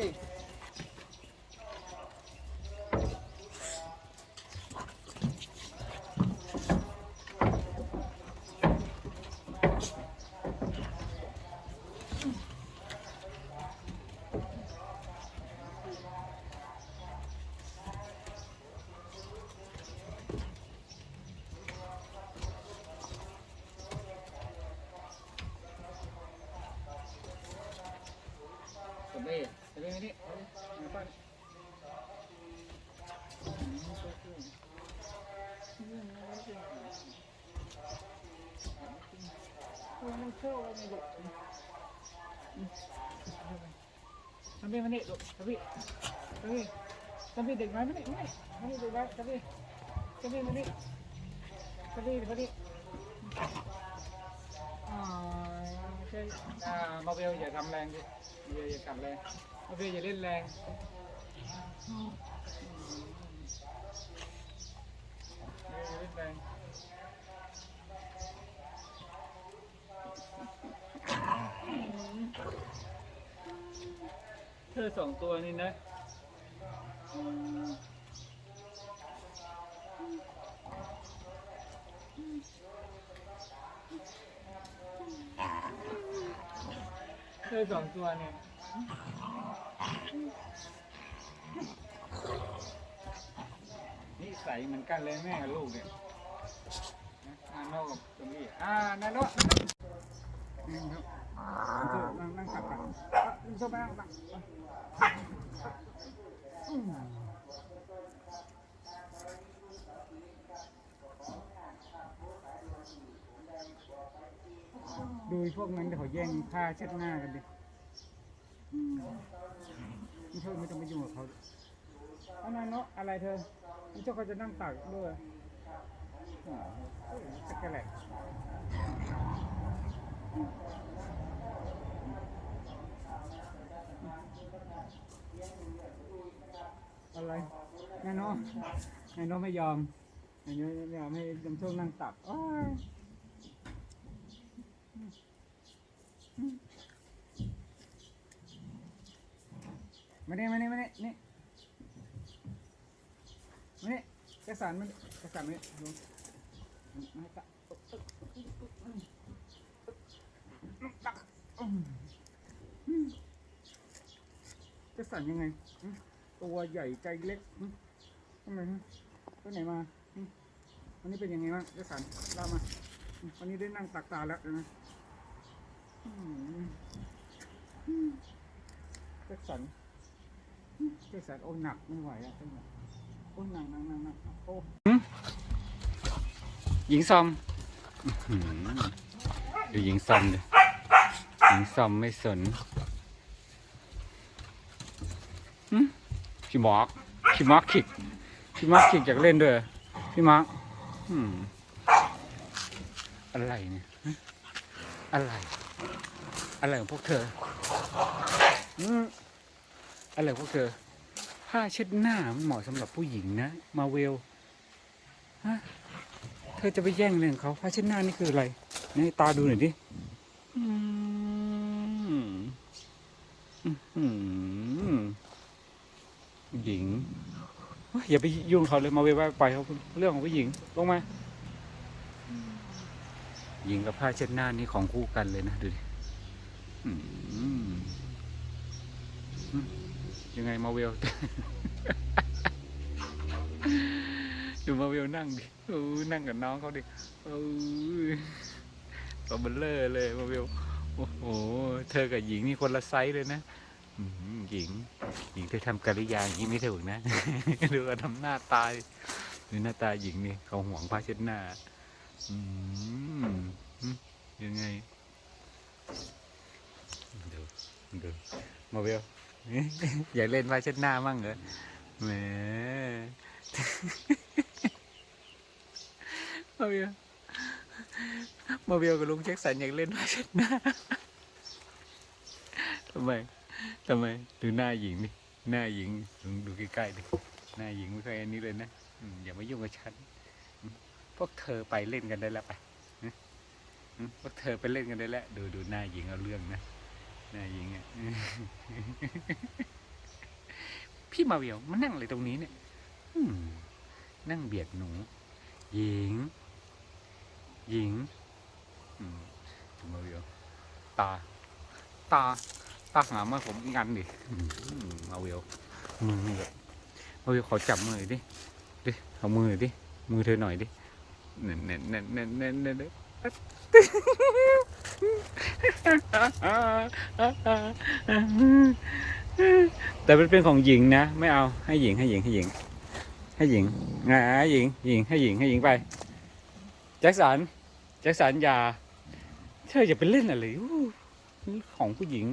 Okay. มันเข้าอะไรไม่รู้ทำพี่มานี่ลูกทำพี่ทำพี่ทำพี่เด็กน้อยมานี่มานี่มานี่เด็กน้อยทำพี่ทำพี่มานี่ทำพี่มานี่อ่าไม่ใช่อ่ามาเบลอย่าทำแรงดิอย่าอย่ากัดแรงมาเบลอย่าเล่นแรงอย่าเล่นแรง เธอสองตัวนี่นะเธอสองตัวเนี่ยนี่ใสยเหมือนกันเลยแม่กับลูกเนี่ยนะอาโนกับตรงนี้อ่านาโน่ นั่งครับนั่งนั่งตักกันนั่งชอบไปนั่งตักอืมดูพวกนั้นเดี๋ยวเขาแย่งผ้าเช็ดหน้ากันดิไม่ชอบไม่ต้องไปยุ่งกับเขาเอานายเนาะอะไรเธอไม่ชอบเขาจะนั่งตักด้วยอ๋อสักแกแหล อะไรนายเนาะนายเนาะไม่ยอมนายเนาะไม่ยอมให้ยมโชคนั่งตักโอ้ยมาเนี่ยมาเนี่ยมาเนี่ยนี่มาเนี่ยกระสานมันกระสานมันลงมาตักตักกระสานยังไง ตัวใหญ่ใจเล็กทำไมฮะตัวไหนมาวันนี้เป็นยังไงบ้างกระสานเล่ามา วันนี้ได้นั่งตักตาแล้วนะกระสันเจสันโอ้หนักไม่ไหวอะเป็นโอ้หนักหนักหนักหนักโอ้หญิงซอมดูหญิงซอมเลยหญิงซอมไม่สนหึ พี่มาร์คพี่มาร์คขิกพี่มาร์คขิกอยากเล่นด้วย พี่มาร์คอะไรเนี่ย อะไร อะไรของพวกเธออืมอะไรพวกเธอ ผ้าเช็ดหน้ามันเหมาะสำหรับผู้หญิงนะ มาเวลฮะเธอจะไปแย่งเรื่องเขาผ้าเช็ดหน้านี่คืออะไรนี่ตาดูหน่อยดิอืมอื้อหือผู้หญิงเฮ้ย อย่าไปยุ่งเขาเลยมาเวลว่าไปเขาเรื่องของผู้หญิงลงมา หญิงกับผ้าเช็ดหน้านี่ของคู่กันเลยนะดูดิอืมยังไงมาเวลดูมาเวลนั่งดิเออนั่งกับน้องเขาดิเออตัวเบลเลอร์เลยมาเวลโอ้โห เธอกับหญิงนี่คนละไซส์เลยนะอื้อ หญิง หญิงเธอทำกริยาอย่างนี้ไม่ถูกนะดูเขาทำหน้าตายดูหน้าตาหญิงนี่เขาห่วงผ้าเช็ดหน้า อืมยังไงดูดูมาเวลอยากเล่นผ้าเช็ดหน้ามั่งเหรอแหมมาเบียวมาเบียวกับลุงแจ็คสันอยากเล่นผ้าเช็ดหน้าทำไม ทำไมดูหน้าหญิงนี่หน้าหญิงดูใกล้ๆดิหน้าหญิงไม่ค่อยอันนี้เลยนะอย่ามายุ่งกับฉันพวกเธอไปเล่นกันได้แล้วไปพวกเธอไปเล่นกันได้แล้วดูดูหน้าหญิงเอาเรื่องนะหน้าหญิงอะพี่มาเวลมานั่งอะไรตรงนี้เนี่ยนั่งเบียดหนู หญิง หญิงอืมพี่มาเวตา ตา ตาหามาผมงันดิอืมาเวลมือนี่แบบมาเวลขอจับมือดิดิเอามือดิมือเธอหน่อยดิเน่นเน่นเน่นเน่นเน่นเน่นแต่มันเป็นของหญิงนะไม่เอาให้หญิงให้หญิงให้หญิง ให้หญิงอ่าหญิงหญิงให้หญิงให้หญิงไปแจ็คสันแจ็คสันอย่าเธออย่าไปเล่นอะไรของผู้หญิง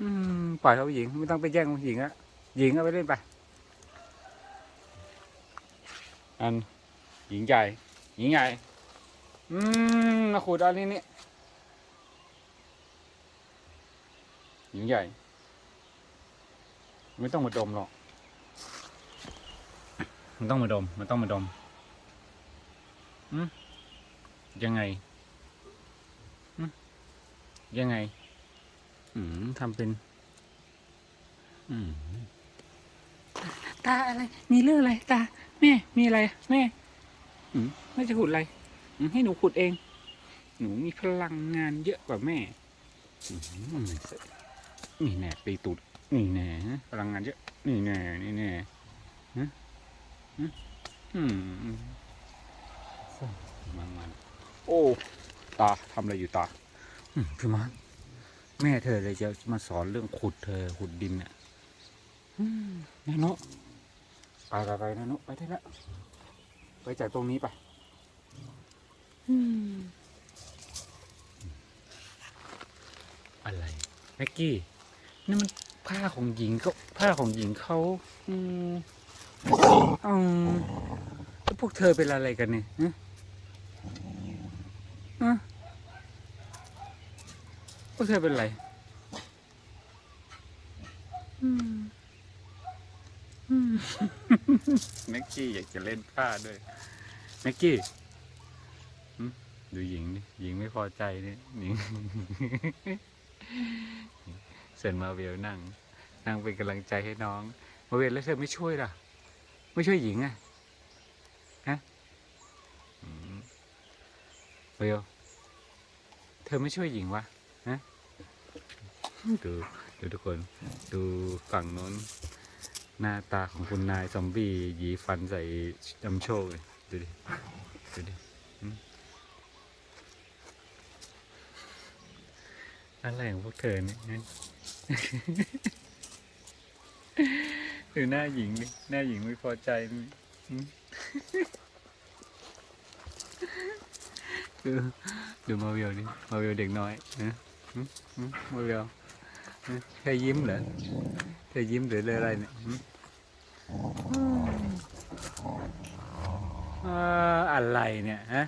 อืมปล่อยเขาผู้หญิงไม่ต้องไปแย่งผู้หญิงอะหญิงเอาไปเล่นไป อันหญิงใหญ่หญิงใหญ่อืมมาขูดอันนี้นี่หญิงใหญ่ ไม่ต้องมาดมหรอก มันต้องมาดม มันต้องมาดมอืมยังไงอืมยังไง อืมทำเป็น อืมตาอะไร มีเรื่องอะไร ตา แม่ มีอะไร แม่อืมแม่จะขุดอะไรอืมให้หนูขุดเอง หนูมีพลังงานเยอะกว่าแม่อืมนี่แน่ตีตูดนี่แน่พลังงานเยอะนี่แน่นี่แน่ฮะฮะอืมมันมันโอ้ ตาทำอะไรอยู่ตา อืมพี่มา แม่เธอเลยจะมาสอนเรื่องขุดเธอขุดดินเนี่ยอืมนาโนไปไปไปนาโนไปได้แล้วไปจากตรงนี้ไปอืมอะไรแม็กกี้นี่มันผ้าของหญิงเขาผ้าของหญิงเขาอืมอืมแล้วพวกเธอเป็นอะไรกันเนี่ยฮะฮะ พวกเธอเป็นอะไรอืมอืมแม็กกี้อยากจะเล่นผ้าด้วยแม็กกี้หึดูหญิงดิหญิงไม่พอใจเนี่ยหญิงเซนมาเวลนั่ง นั่งเป็นกำลังใจให้น้อง มาเวลแล้วเธอไม่ช่วยล่ะ ไม่ช่วยหญิงอะฮะอืมเวลเธอไม่ช่วยหญิงวะฮะ ดูดูทุกคน ดูฝั่งโน้น หน้าตาของคุณนายซอมบี้หยีฟันใส่จำโชคเลยดูดิ ดูดิอืมอะไรของพวกเธอเนี่ยฮะดูหน้าหญิงดิหน้าหญิงไม่พอใจนี่ดูดูมาเวลดิมาเวลเด็กน้อยนะมาเวล เธอยิ้มเหรอเธอยิ้มหรืออะไรเนี่ยอืมเอ่ออะไรเนี่ยฮะ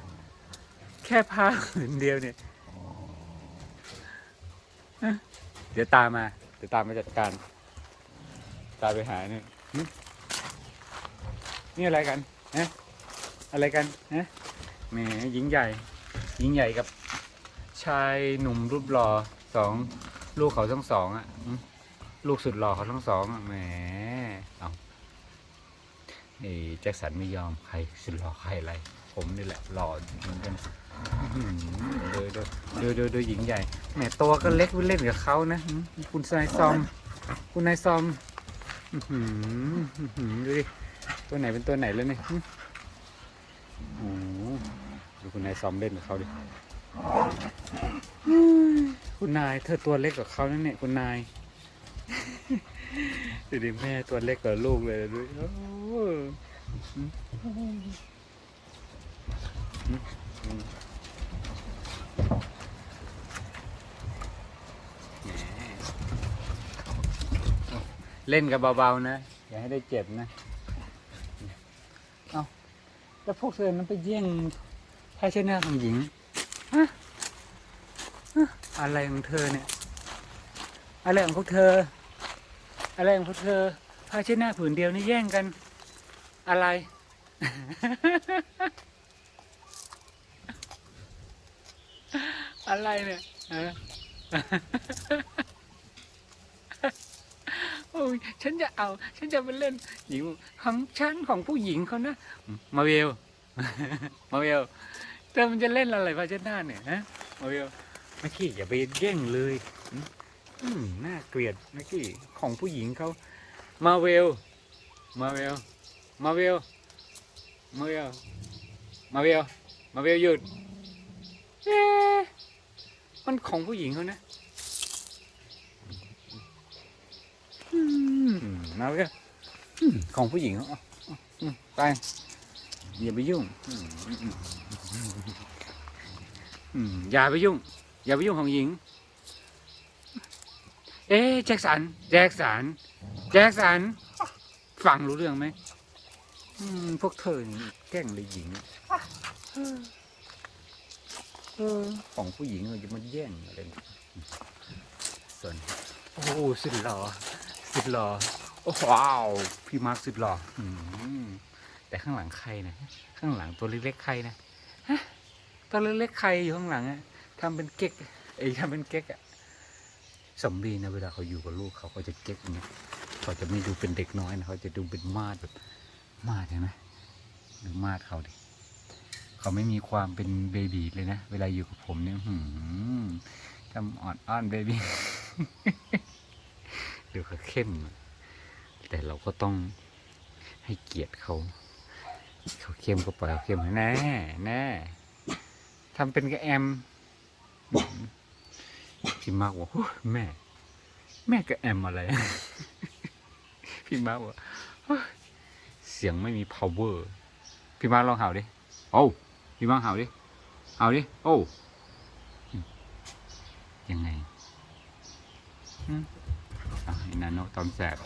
แค่ผ้าผืนเดียวเนี่ยเดี๋ยวตามมา เดี๋ยวตามมาจัดการ ตามไปหาเนี่ยนี่อะไรกันฮะอะไรกันฮะแหมหญิงใหญ่ หญิงใหญ่กับชายหนุ่มรูปหล่อสอง ลูกเขาทั้งสองอะลูกสุดหล่อเขาทั้งสองอะแหมเอานี่แจ็คสันไม่ยอมใครสุดหล่อใครอะไร ผมนี่แหละหล่อเหมือนกันอื้อหือดูดูดูดูดูหญิงใหญ่แหมตัวก็เล็กเล่นกับเขานะคุณนายซอม คุณนายซอมดูดิตัวไหนเป็นตัวไหนแล้วเนี่ยหึโอ้ดูคุณนายซอมเล่นกับเขาดิ คุณนายเธอตัวเล็กกว่าเขานั่นเนี่ยคุณนายดูดิแม่ตัวเล็กกว่าลูกเลยดูดิโอ้โหอืมอืมอืมแหมเล่นกับเบาๆนะ อย่าให้ได้เจ็บนะ เอาแล้วพวกเธอนั้นไปแย่งผ้าเช็ดหน้าของหญิงฮะ อะไรของเธอเนี่ย อะไรของพวกเธอ อะไรของพวกเธอผ้าเช็ดหน้าผืนเดียวนี่แย่งกัน อะไร อะไรเนี่ยโอ้ยฉันจะเอา ฉันจะไปเล่นหญิงของฉันของผู้หญิงเขานะ มาเวล มาเวลเธอมันจะเล่นอะไรพาเช็ดหน้าเนี่ยฮะมาเวล นักกี้อย่าไปแย่งเลย อืมน่าเกลียดนักกี้ของผู้หญิงเขามาเวล มาเวล มาเวล มาเวล มาเวล มาเวลหยุดเอ๊มันของผู้หญิงเขานะมาเวลของผู้หญิงเขาไปอย่าไปยุ่งอย่าไปยุ่ง อย่าไปยุ่งของหญิง เอ๊แจ็คสัน แจ็คสัน แจ็คสัน ฟังรู้เรื่องไหมพวกเธอนี่แกล้งเลยหญิงของผู้หญิงเราจะมาแย่งอะไรส่วนโอ้สุดหล่อสุดหล่อโอ้ว้าวพี่มาร์คสุดหล่อแต่ข้างหลังใครนะข้างหลังตัวเล็กๆใครนะฮะตัวเล็กๆใครอยู่ข้างหลังอะ ทำเป็นเก๊กเอ้ยทำเป็นเก๊กอะสมบีนะเวลาเขาอยู่กับลูกเขาก็จะเก๊กอย่างเงี้ยเขาจะไม่ดูเป็นเด็กน้อยนะเขาจะดูเป็นมาดแบบมาดเห็นไหมดูมาดเขาดิเขาไม่มีความเป็นเบบีเลยนะ เวลาอยู่กับผมเนี่ยหืมทำอ่อนอ้อนเบบีดูเขาเข้ม แต่เราก็ต้องให้เกียรติเขา เขาเข้มก็ปล่อยเขาเข้มแน่แน่ทำเป็นกระแอม พี่มากบอกแม่ แม่กระแอมอะไร พี่มาร์คบอกเฮ้ยเสียงไม่มี power พี่มาร์คลองเห่าดิโอ้พี่มาร์คเห่าดิเห่าดิโอ้ยังไงอืมอะไอ้นาโนตอมแสบ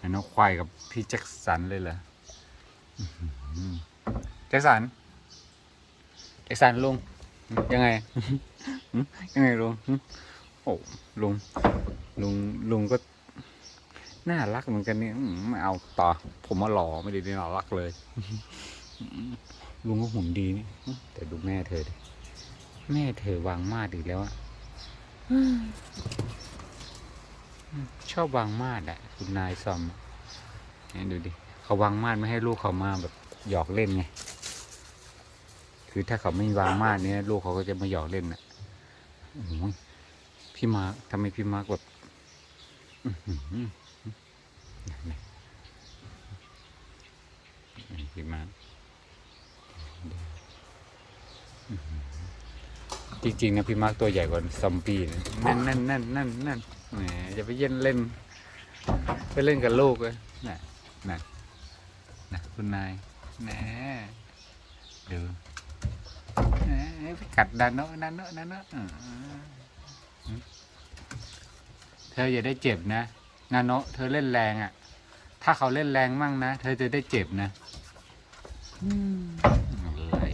นาโนควายกับพี่แจ็คสันเลยเหรอแจ็คสันแจ็คสันลุง ยังไงอืมยังไงลุงอืมโอ้ลุงลุงลุงก็ น่ารักเหมือนกันเนี่ยอืมไม่เอาต่อ ผมมาหล่อไม่ได้น่ารักเลย ลุงก็หุ่นดีนี่อืมแต่ดูแม่เธอดิแม่เธอวางมาดอีกแล้วอะอืมชอบวางมาดอะคุณนายซอมเนี่ยดูดิเขาวางมาดไม่ให้ลูกเขามาแบบหยอกเล่นไง คือถ้าเขาไม่วางมาดเนี่ยลูกเขาก็จะมาหยอกเล่นอะโอ้โหพี่มาร์คทำไมพี่มาร์คแบบพี่มาร์คจริงๆนะพี่มาร์คตัวใหญ่กว่าซอมบี้นะนั่นนั่นนั่นนั่นนั่นแหมจะไปเล่นเล่น ไปเล่นกับลูกเลยน่ะน่ะน่ะคุณนายแหน่ดู ไปกัดดันโนะนันโนะนันโนะเธออย่าได้เจ็บนะนาโนะเธอเล่นแรงอะ ถ้าเขาเล่นแรงมั่งนะ เธอจะได้เจ็บนะอะไร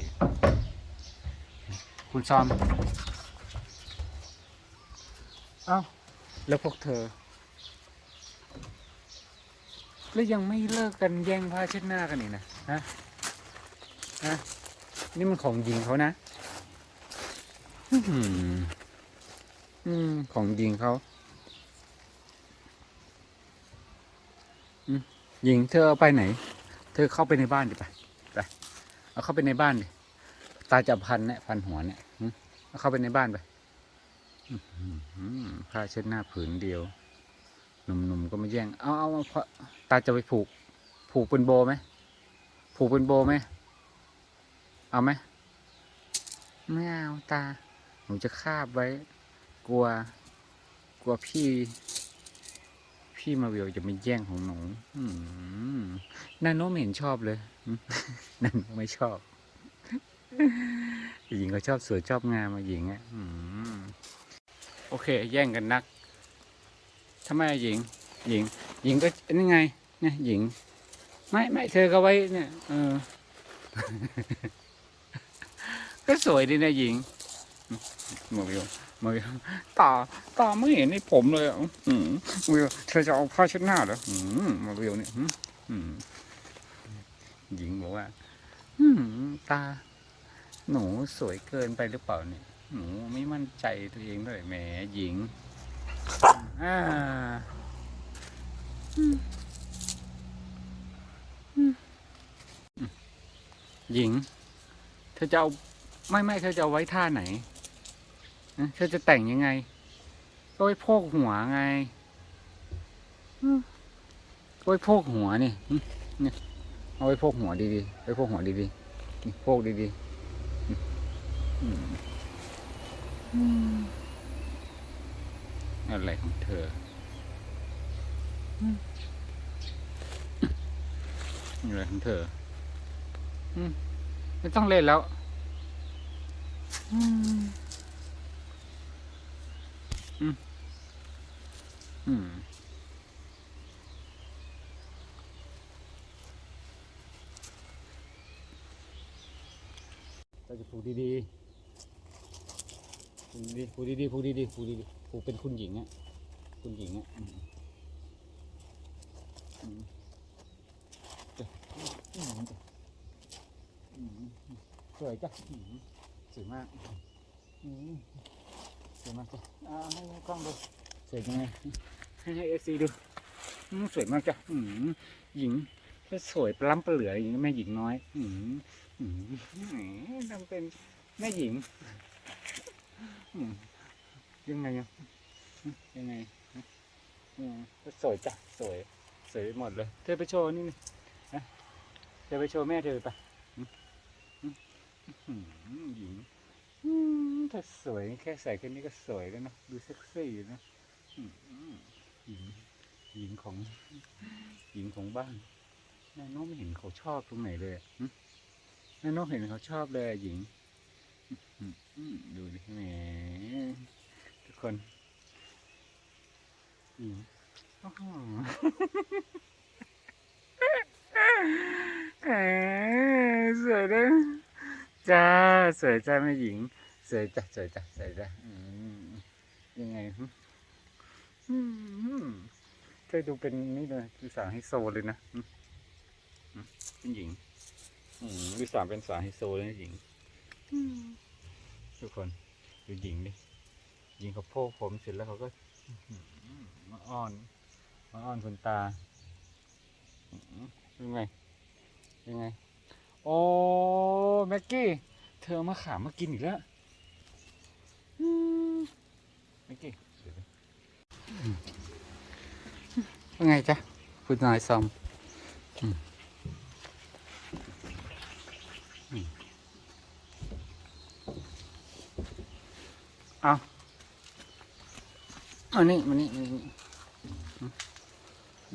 คุณซอม เอ้า แล้วพวกเธอ แล้วยังไม่เลิกกันแย่งผ้าเช็ดหน้ากันอีกนะ ฮะ ฮะ นี่มันของยิงเขานะ อืม ของยิงเขาหญิงเธอเอาไปไหน เธอเข้าไปในบ้านดิไปไปเอาเข้าไปในบ้านดิตาจะพันเนี่ยพันหัวเนี่ยเอาเข้าไปในบ้านไปอื้อหือผ้าเช็ดหน้าผืนเดียวหนุ่มๆก็มาแย่ง เอาเอาตาจะไปผูก ผูกเป็นโบไหมผูกเป็นโบไหมเอาไหมไม่เอาตา หนูจะคาบไว้ กลัว กลัวพี่ พี่มาวิวจะไม่แย่งของหนูนาโนไม่เห็นชอบเลยนาโนไม่ชอบหญิงก็ชอบสวยชอบงามมาหญิงอะโอเค แย่งกันนักทำไมหญิง หญิง หญิงก็นี่ไงเนี่ยหญิง ไม่ไม่เธอก็ไว้เนี่ยเออ ก็สวยดีนะหญิง มาวิวมาวิวตาตาไม่เห็นในผมเลยอะวิวเธอจะเอาผ้าเช็ดหน้าเหรอมาวิวเนี่ยหญิงบอกว่าตา หนูสวยเกินไปหรือเปล่าเนี่ย หนูไม่มั่นใจตัวเองด้วยแหมหญิงหญิง เธอจะเอาไม่ไม่เธอจะไว้ท่าไหน นะเธอจะแต่งยังไง ก็ไว้โพกหัวไงอืมก็ไว้โพกหัวนี่อืมเนี่ยเอาไว้โพกหัวดีๆไว้โพกหัวดีๆนี่โพกดีๆอืมอืมอืมอะไรของเธออืมอะไรของเธออืมไม่ต้องเล่นแล้ว อืม อืมเราจะผูกดีๆผูกดีๆผูกดีๆผูกดีๆผูกดีๆผูกเป็นคุณหญิงอะคุณหญิงอะอืมอืมจ้ะอืมสวยจ้ะสวยมากอืม วยมากจ้ะอ่าให้กล้องดูสวยยังไงให้ให้เอฟซีดูอืมสวยมากจ้ะอืมหญิงก็สวยปล้ำปลาเหลืออย่างนี้แม่หญิงน้อยอืมอืมแหมทำเป็นแม่หญิงอืมยังไงอะอืมยังไงอืมก็สวยจ้ะสวยสวยไปหมดเลย เธอไปโชว์นี่นี่นะเธอไปโชว์แม่เธอไปอืมอืมอืมหญิง อืมเธอสวยแค่ใส่แค่นี้ก็สวยแล้วเนะดูเซ็กซี่นะหญิงหญิงของหญิงของบ้านนายน้องไม่เห็นเขาชอบตรงไหนเลยนายน้เห็นเขาชอบเลยหญิงดูดิแหมทุกคนหญิงอ้าวแหมสวย จ้า สวยจ้าแม่หญิง สวยจ้ะสวยจ้ะสวยจ้ะอืมยังไงหึอืมเธอดูเป็นนี่เลยดูสาวไฮโซเลยนะเป็นหญิงอืมดูสาวเป็นสาวไฮโซเลยนะหญิงทุกคนดูหญิงดิหญิงเขาโพกผมเสร็จแล้วเขาก็อื้อหือมาอ้อนมาอ้อนคุณตายังไงยังไง โอ้แม็กกี้ เธอมาขามมากินอีกแล้วแม็กกี้เดี๋ยวว่าไงจ๊ะคุณนายซอมเอาอันนี้มานี่มานี่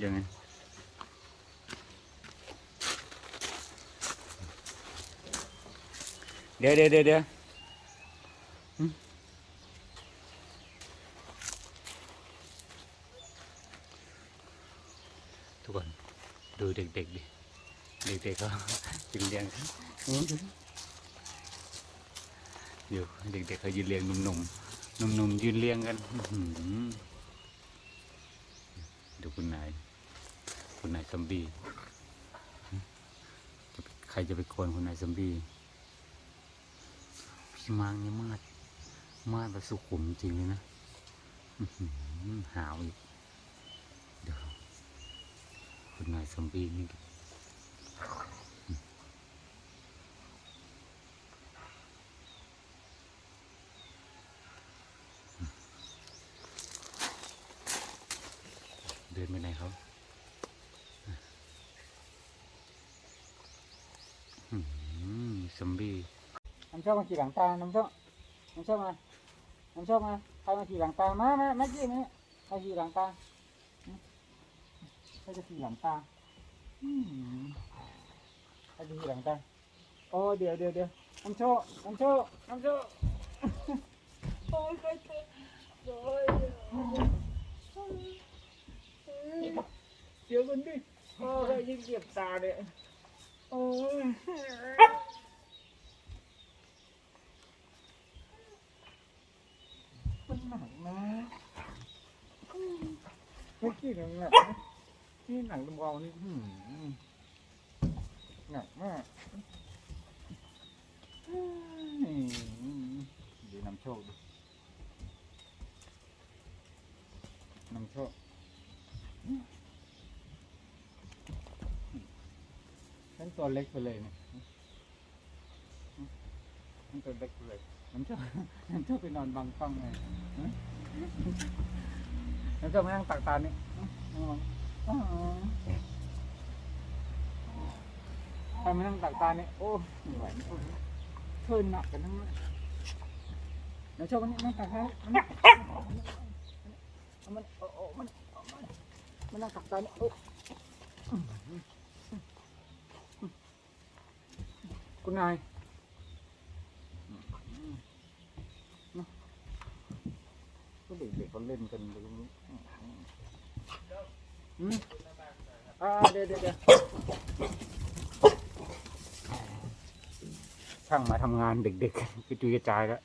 ยังไง เดี๋ยวเดี๋ยวเดี๋ยวเดี๋ยวทุกคนดูเด็กๆดิ เด็กๆก็ยืนเรียงอืมเดี๋ยวเด็กๆเขายืนเรียงหนุ่มๆหนุ่มๆยืนเรียงกันดูคุณนายคุณนายซัมบี้ใครจะไปโคนคุณนายซัมบี้ มังนี่มาดมาดแบบสุขุมจริงเลยนะหาวอีก เดี๋ยวคุณนายซอมบีนี่เดินไปไหนเขาอื้อหือซอมบี้ น้ำชอบมาขี่หลังตา น้ำชอบน้ำชอบมา น้ำชอบมา ใครมาขี่หลังตา มามามาขี่มาเนี่ยมาขี่หลังตาใครจะขี่หลังตาอืมใครจะขี่หลังตา โอ้เดี๋ยวเดี๋ยวเดี๋ยวน้ำโชว์น้ำโชว์น้ำโชว์โอ้ยใครเจ็บโอ้ยเดี๋ยวกันดิโอ้ยยิ่งเจ็บตาเนี่ยโอ้ยมันหนักนะี่หนักนะนี่หนังเบาๆนี่หืมหนักมากอืมเดี๋ยวนำโชคดูนำโชคฉันตัวเล็กไปเลยเนี่ยมันตัวเล็กไปเลยมันชอบมันชอบไปนอนบังกล้องไง ฮะมันชอบมานั่งตักตาเนี่ยอ๋ออ๋อใครมานั่งตักตาเนี่ยโอ้ไม่ไหวเทินหนักกันทั้งนั้นมันชอบมันนี่นั่งตักตาเนี่ยมันมันโอ้โอ้มันมันมันนั่งตักตาเนี่ยโอ้คุณนายก็เด็กๆเขาเล่นกันตรงนี้ อ่าเดี๋ยวเดี๋ยวเดี๋ยวช่างมาทำงานเด็กๆกระจุยกระจายแล้ว